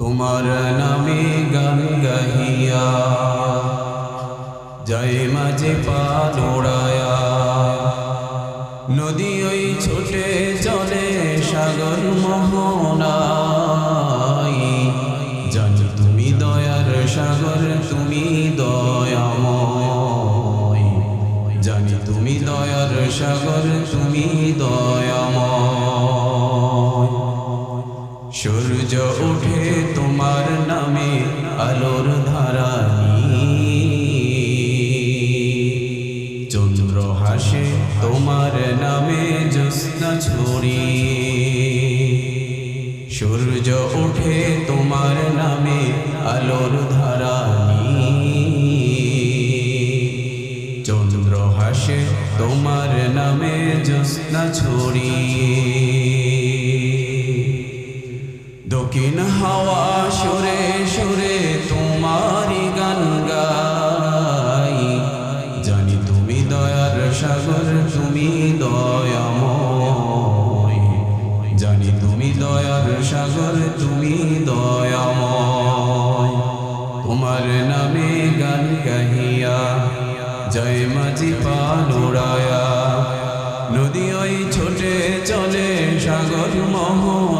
তোমার নামে গান গাহিয়া, জয় মাঝে পা দৌড়ায়া। নদী ওই ছোটে চলে সাগর মোহনাই জানি তুমি দয়ার সাগর, তুমি দয়াময়। জানি তুমি দয়ার সাগর, তুমি ওঠে তোমার নামে আলোর ধারানি। চন্দ্র হাসে তোমার নামে জ্যোৎস্না ছড়ি। সূর্য ওঠে তোমার নামে আলোর ধারানি। চন্দ্র হাসে তোমার নামে জ্যোৎস্না ছড়ি। দক্ষিণ হাওয়া, সুরে সুরে তোমারি গান গাই। জানি তুমি দয়ার সাগর, তুমি দয়াময়। জানি তুমি দয়ার সাগর, তুমি দয়াময়। তোমার নামে গান গাহিয়া, জয় মাঝি পালুড়ায়া নদী ওই ছোটে চলে, সাগর মোহনাই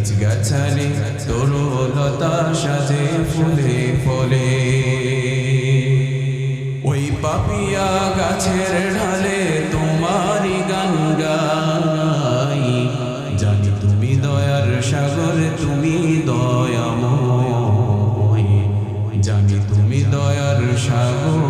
গাছ গাছালি তরুলতা সাজে ফুলে ফলে। ওই পাপিয়া গাছের ঢালে তোমারি গান গাই। জানি তুমি দয়ার সাগর, তুমি দয়াময়। জানি তুমি দয়ার সাগর।